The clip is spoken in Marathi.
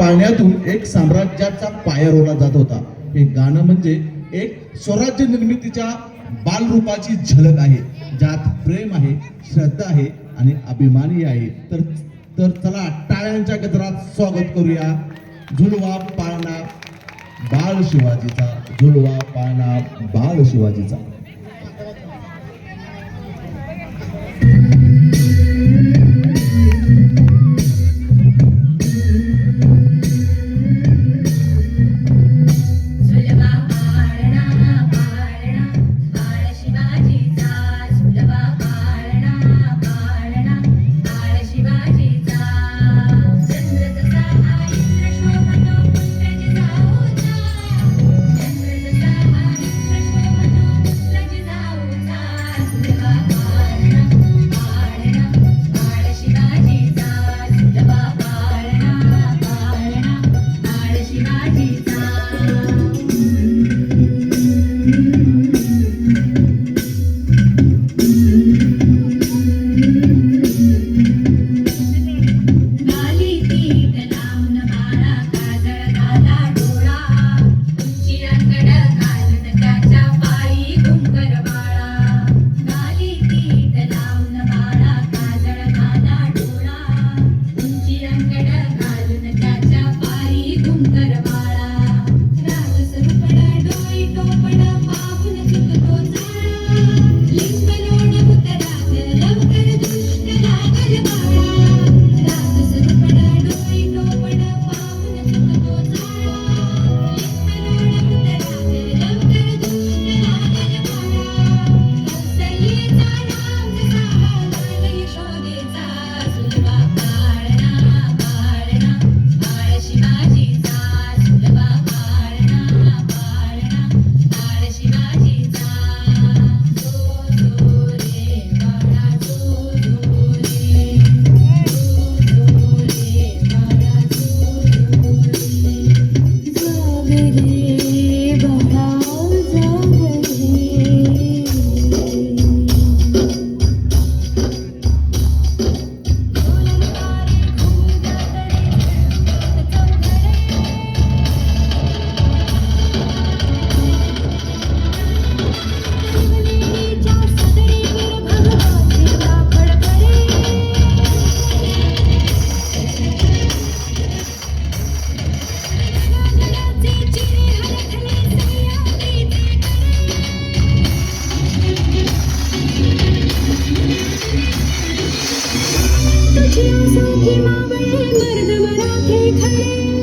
पाण्यातून एक साम्राज्याचा पाया रोवला जात होता. हे गाणं म्हणजे एक स्वराज्य निर्मितीच्या बालरूपाची झलक आहे ज्यात प्रेम आहे श्रद्धा आहे आणि अभिमानी आहे. तर तर चला टाळ्यांच्या गजरात स्वागत करूया. झुलवा पाळणा बाळ शिवाजीचा झुलवा पाळणा बाळ शिवाजीचा. मर्द मराठे खडे